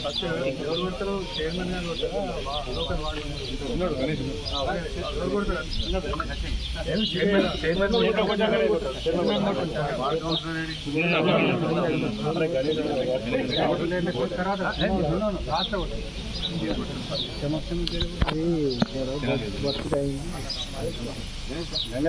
కొన్ని ఎవరు కొడతారు చైర్మన్ గారు గంగాధర్ అందరూ ఇక్కడనే ఇక్కడనే జిరాక్స్ కూడా పెట్టండి అన్న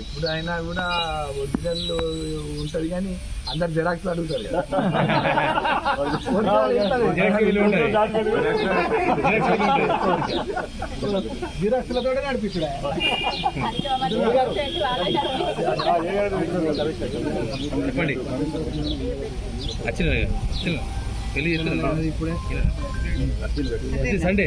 ఎప్పుడైనా కూడా ఒరిజినల్ ఉంటది కానీ అందరు జిరాక్స్ అడుగుతారు కదా. జిరాక్స్లతో సండే.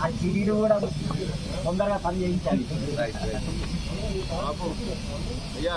ఆ సిడీలు కూడా తొందరగా పని చేయించాలి. అయ్యా.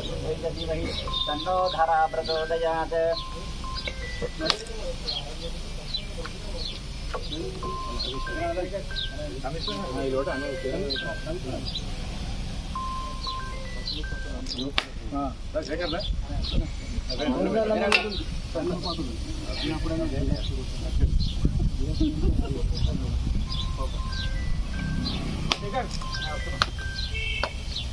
ధరా ప్రచోదయాత్ శేఖర్ రియాజ్ భాయ్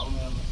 ఉన్నారు ఇక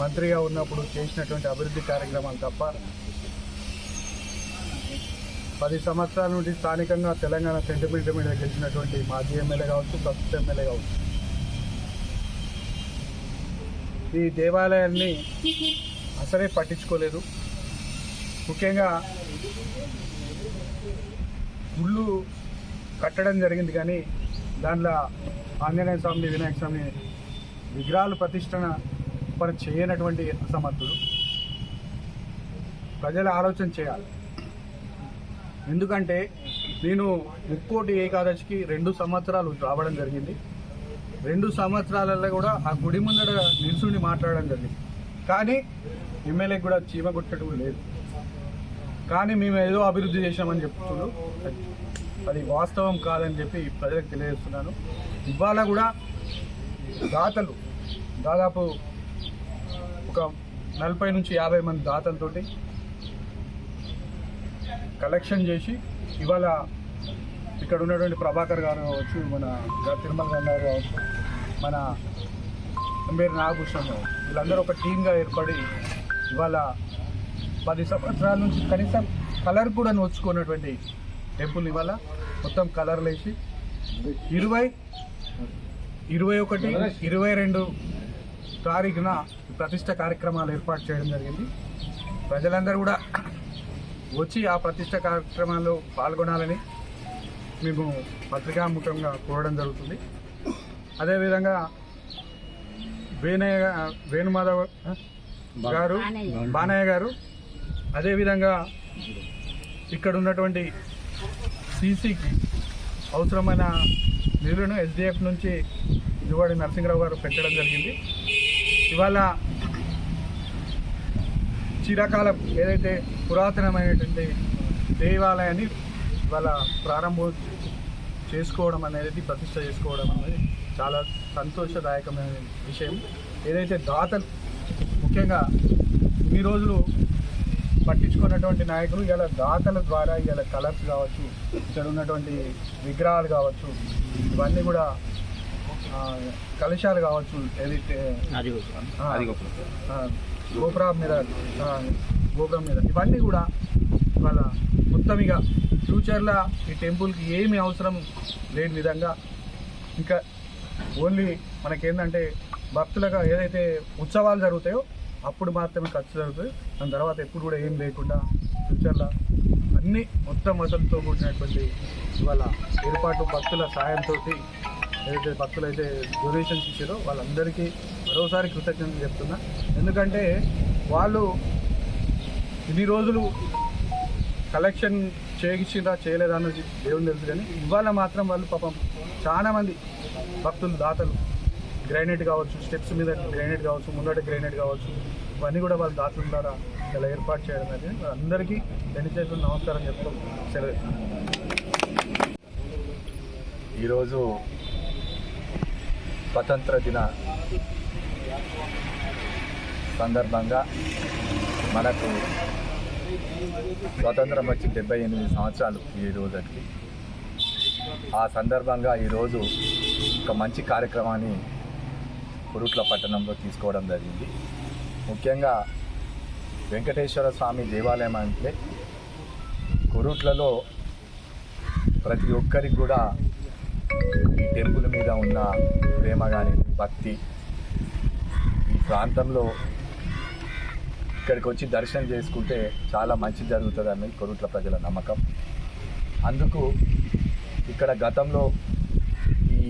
మంత్రిగా ఉన్నప్పుడు చేసినటువంటి అభివృద్ధి కార్యక్రమాలు తప్ప పది సంవత్సరాల నుండి స్థానికంగా తెలంగాణ సెంటిమెంట్ మీద గెలిచినటువంటి మాజీ ఎమ్మెల్యే కావచ్చు ప్రస్తుత ఎమ్మెల్యే కావచ్చు. ఈ దేవాలయాన్ని అసలే పట్టించుకోలేదు. ముఖ్యంగా గుళ్ళు కట్టడం జరిగింది కానీ దాంట్లో ఆంజనేయ స్వామిని వినాయక స్వామి విగ్రహాలు ప్రతిష్టన పని చేయనటువంటి అసమర్థుడు. ప్రజలు ఆలోచన చేయాలి. ఎందుకంటే నేను ముక్కోటి ఏకాదశికి రెండు సంవత్సరాలు రావడం జరిగింది. రెండు సంవత్సరాలలో కూడా ఆ గుడి ముందర నిల్చుండి మాట్లాడడం జరిగింది. కానీ ఎమ్మెల్యే కూడా చీమ కొట్టడం లేదు. కానీ మేము ఏదో అభివృద్ధి చేశామని చెప్తున్నారు అది వాస్తవం కాదని చెప్పి ప్రజలకు తెలియజేస్తున్నాను. ఇవాళ కూడా దాతలు దాదాపు ఒక నలభై నుంచి యాభై మంది దాతలతోటి కలెక్షన్ చేసి ఇవాళ ఇక్కడ ఉన్నటువంటి ప్రభాకర్ గారు కావచ్చు మన తిరుమల గారు కావచ్చు మన ఎంబేరు నాగభూషణ్ వీళ్ళందరూ ఒక టీమ్గా ఏర్పడి ఇవాళ పది సంవత్సరాల నుంచి కనీసం కలర్ కూడా నోచుకున్నటువంటి టెంపుల్ ఇవాళ మొత్తం కలర్లు వేసి ఇరవై ఇరవై ఒకటి ఇరవై రెండు తారీఖున ప్రతిష్ట కార్యక్రమాలు ఏర్పాటు చేయడం జరిగింది. ప్రజలందరూ కూడా వచ్చి ఆ ప్రతిష్ట కార్యక్రమాల్లో పాల్గొనాలని మేము పత్రికాముఖంగా కోరడం జరుగుతుంది. అదేవిధంగా వేణయ్య వేణుమాధవ్ గారు బానయ్య గారు అదేవిధంగా ఇక్కడ ఉన్నటువంటి సీసీకి అవసరమైన నిధులను ఎస్డిఎఫ్ నుంచి యువడి నరసింహరావు గారు పెట్టడం జరిగింది. ఇవాళ చిరకాలం ఏదైతే పురాతనమైనటువంటి దేవాలయాన్ని ఇవాళ ప్రారంభం చేసుకోవడం అనేది ప్రతిష్ట చేసుకోవడం అనేది చాలా సంతోషదాయకమైన విషయం. ఏదైతే దాతలు ముఖ్యంగా ఇన్ని రోజులు పట్టించుకున్నటువంటి నాయకులు ఇలా దాతల ద్వారా ఇలా కలర్స్ కావచ్చు ఇక్కడ ఉన్నటువంటి విగ్రహాలు కావచ్చు ఇవన్నీ కూడా కలశాలు కావచ్చు ఆ, గోపురం. మీద గోపురం మీద. ఇవన్నీ కూడా వాళ్ళ మొత్తం ఇక ఫ్యూచర్లో ఈ టెంపుల్కి ఏమి అవసరం లేని విధంగా ఇంకా ఓన్లీ మనకేంటంటే భక్తులుగా ఏదైతే ఉత్సవాలు జరుగుతాయో అప్పుడు మాత్రమే ఖర్చు జరుగుతుంది. దాని తర్వాత ఎప్పుడు కూడా ఏం లేకుండా ఫ్యూచర్లో అన్ని మొత్తం వసతులతో కూడినటువంటి ఇవాళ ఏర్పాటు భక్తుల సాయంతో ఏదైతే భక్తులు అయితే డొనేషన్స్ ఇచ్చారో వాళ్ళందరికీ మరోసారి కృతజ్ఞతలు చెప్తున్నా. ఎందుకంటే వాళ్ళు ఇన్ని రోజులు కలెక్షన్ చేయించిందా చేయలేదా అన్నది దేవుని తెలుసు కానీ ఇవాళ మాత్రం వాళ్ళు పాపం చాలామంది భక్తులు దాతలు గ్రైనేట్ కావచ్చు స్టెప్స్ మీద గ్రైనేట్ కావచ్చు ముందట గ్రైనేట్ కావచ్చు ఇవన్నీ కూడా వాళ్ళు దాతల ద్వారా ఇలా ఏర్పాటు చేయడం అనేది అందరికీ రెండు చేతులు నమస్కారం చెప్తూ సెలవు. ఈరోజు స్వతంత్ర దిన సందర్భంగా మనకు స్వతంత్రం వచ్చి డెబ్బై ఎనిమిది సంవత్సరాలు ఈ రోజుకి. ఆ సందర్భంగా ఈరోజు ఒక మంచి కార్యక్రమాన్ని కురుట్ల పట్టణంలో తీసుకోవడం జరిగింది. ముఖ్యంగా వెంకటేశ్వర స్వామి దేవాలయం అంటే కురుట్లలో ప్రతి ఒక్కరికి కూడా ఈ టెంపుల్ మీద ఉన్న ప్రేమ కానీ భక్తి ఈ ప్రాంతంలో ఇక్కడికి వచ్చి దర్శనం చేసుకుంటే చాలా మంచి జరుగుతుందని కొరుట్ల ప్రజల నమ్మకం. అందుకు ఇక్కడ గతంలో ఈ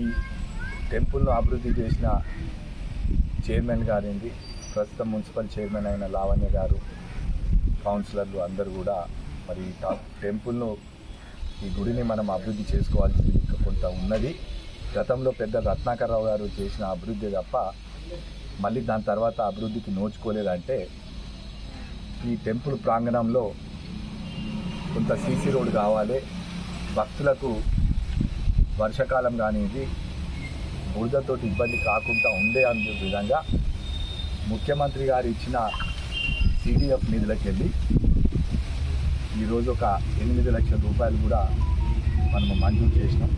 టెంపుల్ను అభివృద్ధి చేసిన చైర్మన్ గారింది ప్రస్తుతం మున్సిపల్ చైర్మన్ అయిన లావణ్య గారు కౌన్సిలర్లు అందరూ కూడా మరి టెంపుల్ను ఈ గుడిని మనం అభివృద్ధి చేసుకోవాల్సింది కొంత ఉన్నది. గతంలో పెద్ద రత్నాకరరావు గారు చేసిన అభివృద్ధి తప్ప మళ్ళీ దాని తర్వాత అభివృద్ధికి నోచుకోలేదంటే ఈ టెంపుల్ ప్రాంగణంలో కొంత సీసీ రోడ్ కావాలి. భక్తులకు వర్షాకాలం కానిది బురదతోటి ఇబ్బంది కాకుండా ఉండే అనే విధంగా ముఖ్యమంత్రి గారు ఇచ్చిన సిడిఎఫ్ నిధులకెళ్ళి ఈరోజు ఒక ఎనిమిది లక్షల రూపాయలు కూడా మనము మంజూరు చేసినాం.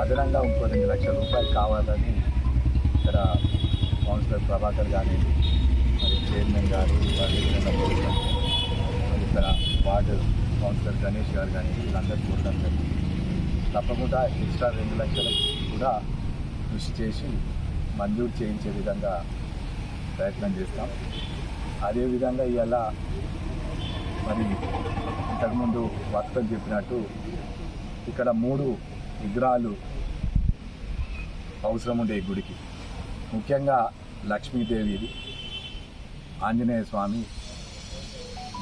అదనంగా ఇంకో రెండు లక్షల రూపాయలు కావాలని ఇక్కడ కౌన్సిలర్ ప్రభాకర్ గారి మరి చైర్మన్ గారు మరి ఇక్కడ వార్డు కౌన్సిలర్ గణేష్ గారు కానీ వీళ్ళందరూ చూడడం జరిగింది తప్పకుండా ఎక్స్ట్రా రెండు లక్షల కూడా కృషి చేసి మంజూరు చేయించే విధంగా ప్రయత్నం చేస్తాం. అదేవిధంగా ఇవాళ మరి ఇంతకుముందు వక్తలు చెప్పినట్టు ఇక్కడ మూడు విగ్రహాలు అవసరం ఉండే గుడికి. ముఖ్యంగా లక్ష్మీదేవిది ఆంజనేయ స్వామి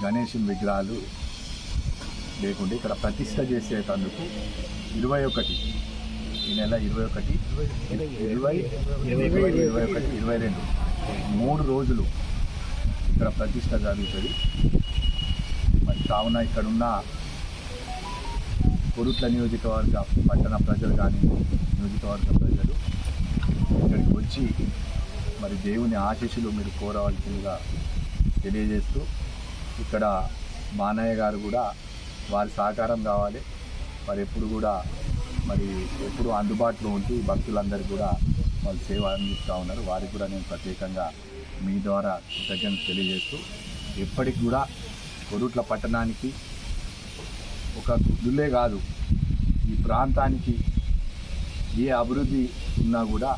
గణేశుని విగ్రహాలు లేకుంటే ఇక్కడ ప్రతిష్ట చేసేటందుకు ఇరవై ఒకటి. ఈ నెల ఇరవై ఒకటి ఇరవై ఇరవై ఇరవై ఒకటి ఇరవై రెండు. మూడు రోజులు ఇక్కడ ప్రతిష్ట జరుగుతుంది. కావున ఇక్కడున్న కొరుట్ల నియోజకవర్గ పట్టణ ప్రజలు కానీ నియోజకవర్గ ప్రజలు ఇక్కడికి వచ్చి మరి దేవుని ఆశీస్సులు మీరు కోరవలసిందిగా తెలియజేస్తూ ఇక్కడ మానయ్య గారు కూడా వారి సహకారం కావాలి. మరి ఎప్పుడు కూడా మరి ఎప్పుడు అందుబాటులో ఉంటూ భక్తులందరూ కూడా వాళ్ళు సేవ అందిస్తూ ఉన్నారు. వారికి కూడా నేను ప్రత్యేకంగా మీ ద్వారా కృతజ్ఞత తెలియజేస్తూ ఎప్పటికి కూడా కొరుట్ల పట్టణానికి ఒక గుళ్ళే కాదు ఈ ప్రాంతానికి ఏ అభివృద్ధి ఉన్నా కూడా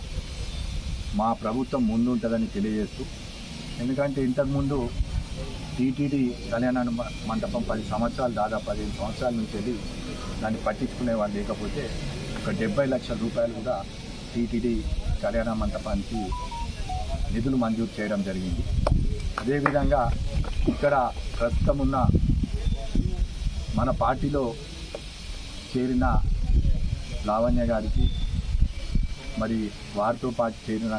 మా ప్రభుత్వం ముందుంటుందని తెలియజేస్తూ ఎందుకంటే ఇంతకుముందు టీటీడీ కళ్యాణ మండపం పది సంవత్సరాలు దాదాపు పదిహేను సంవత్సరాల నుంచి వెళ్ళి దాన్ని పట్టించుకునే వాళ్ళు లేకపోతే ఒక డెబ్బై లక్షల రూపాయలు కూడా టీటీడీ కళ్యాణ మండపానికి నిధులు మంజూరు చేయడం జరిగింది. అదేవిధంగా ఇక్కడ ప్రస్తుతం ఉన్న మన పార్టీలో చేరిన లావణ్య గారికి మరి వారితో పాటు చేరిన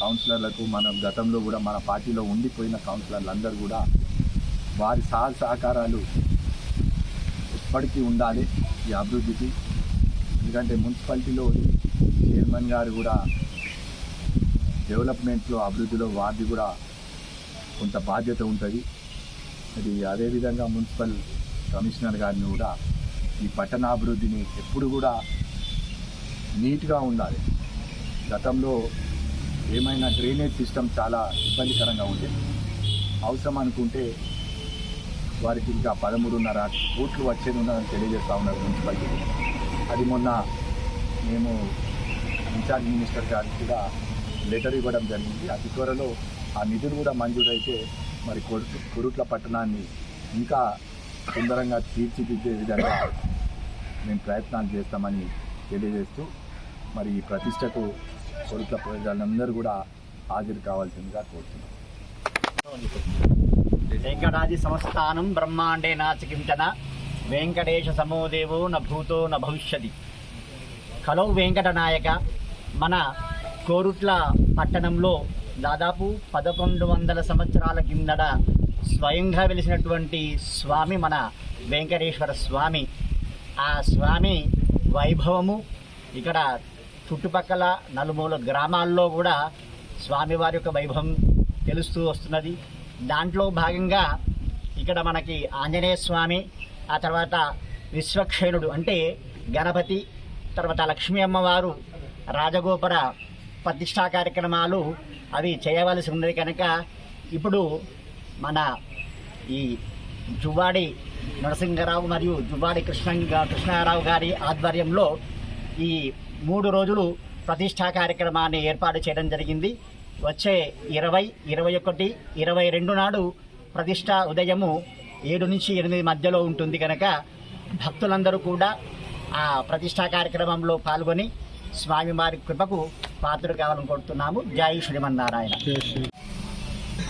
కౌన్సిలర్లకు మనం గతంలో కూడా మన పార్టీలో ఉండిపోయిన కౌన్సిలర్లు అందరూ కూడా వారి సహ సహకారాలు ఎప్పటికీ ఉండాలి ఈ అభివృద్ధికి. ఎందుకంటే మున్సిపాలిటీలో చైర్మన్ గారు కూడా డెవలప్మెంట్లో అభివృద్ధిలో వారిది కూడా కొంత బాధ్యత ఉంటుంది. మరి అదేవిధంగా మున్సిపల్ కమిషనర్ గారిని కూడా ఈ పట్టణాభివృద్ధిని ఎప్పుడు కూడా నీట్గా ఉండాలి. గతంలో ఏమైనా డ్రైనేజ్ సిస్టమ్ చాలా ఇబ్బందికరంగా ఉండేది అవసరం అనుకుంటే వారికి ఇంకా పదమూడున్నర కోట్లు వచ్చేది ఉన్నదని తెలియజేస్తా ఉన్నారు మున్సిపాలిటీ అది మొన్న మేము ఇన్ఛార్జ్ మినిస్టర్ గారికి కూడా లెటర్ ఇవ్వడం జరిగింది. అతి త్వరలో ఆ నిధులు కూడా మంజూరైతే మరి కొడుకు కొరుట్ల పట్టణాన్ని ఇంకా సుందరంగా తీర్చిదిద్దే విధంగా మేము ప్రయత్నాలు చేస్తామని తెలియజేస్తూ మరి ఈ ప్రతిష్టకు కొరుట్ల ప్రజలందరూ కూడా హాజరు కావాల్సిందిగా కోరుతున్నాం. వెంకటాది సంస్థానం బ్రహ్మాండే నాచకించన వెంకటేశ సమోదేవో న భూతో న భవిష్యతి. కలౌ వెంకటనాయక మన కోరుట్ల పట్టణంలో దాదాపు పదకొండు వందల సంవత్సరాల కిందట స్వయంగా వెలిసినటువంటి స్వామి మన వెంకటేశ్వర స్వామి. ఆ స్వామి వైభవము ఇక్కడ చుట్టుపక్కల నలుమూల గ్రామాల్లో కూడా స్వామివారి యొక్క వైభవం తెలుస్తూ వస్తున్నది. దాంట్లో భాగంగా ఇక్కడ మనకి ఆంజనేయ స్వామి ఆ తర్వాత విశ్వక్షేణుడు అంటే గణపతి తర్వాత లక్ష్మీ అమ్మవారు రాజగోపుర ప్రతిష్టా కార్యక్రమాలు అవి చేయవలసి ఉన్నది కనుక ఇప్పుడు మన ఈ జువ్వాడి నరసింహరావు మరియు జువ్వాడి కృష్ణ కృష్ణారావు గారి ఆధ్వర్యంలో ఈ మూడు రోజులు ప్రతిష్టా కార్యక్రమాన్ని ఏర్పాటు చేయడం జరిగింది. వచ్చే ఇరవై ఇరవై ఒకటి ఇరవై రెండు నాడు ప్రతిష్ట ఉదయము ఏడు నుంచి ఎనిమిది మధ్యలో ఉంటుంది కనుక భక్తులందరూ కూడా ఆ ప్రతిష్టా కార్యక్రమంలో పాల్గొని స్వామివారి కృపకు పాత్ర కావాలని కొడుతున్నాము జై శ్రీమన్నారాయణ.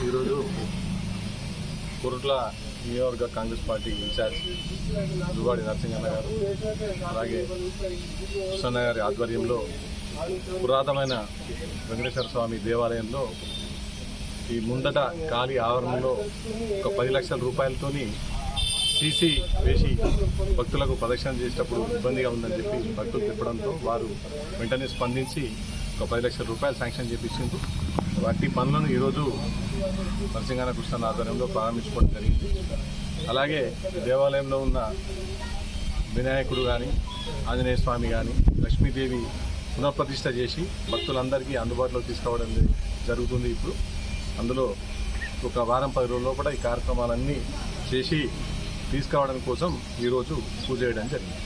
ఈరోజు కురుట్ల నియోజక Congress party in-charge Duvvadi Narasimhanna గారు అలాగే కృష్ణన్న గారి ఆధ్వర్యంలో పురాతనమైన వెంకటేశ్వర స్వామి దేవాలయంలో ఈ ముందట ఖాళీ ఆవరణలో ఒక పది లక్షల రూపాయలతోని సీసీ వేసి భక్తులకు ప్రదక్షిణ చేసేటప్పుడు ఇబ్బందిగా ఉందని చెప్పి భక్తులు చెప్పడంతో వారు వెంటనే స్పందించి ఒక పది లక్షల రూపాయలు శాంక్షన్ చేపించింది వాటి పనులను ఈరోజు నరసింహాన కృష్ణ ఆధ్వర్యంలో ప్రారంభించుకోవడం జరిగింది. అలాగే దేవాలయంలో ఉన్న వినాయకుడు కానీ ఆంజనేయ స్వామి కానీ లక్ష్మీదేవి పునఃప్రతిష్ఠ చేసి భక్తులందరికీ అందుబాటులో తీసుకురావడం జరుగుతుంది ఇప్పుడు. అందులో ఒక వారం పది రోజుల లోపల ఈ కార్యక్రమాలన్నీ చేసి తీసుకురావడం కోసం ఈరోజు పూజ చేయడం జరిగింది.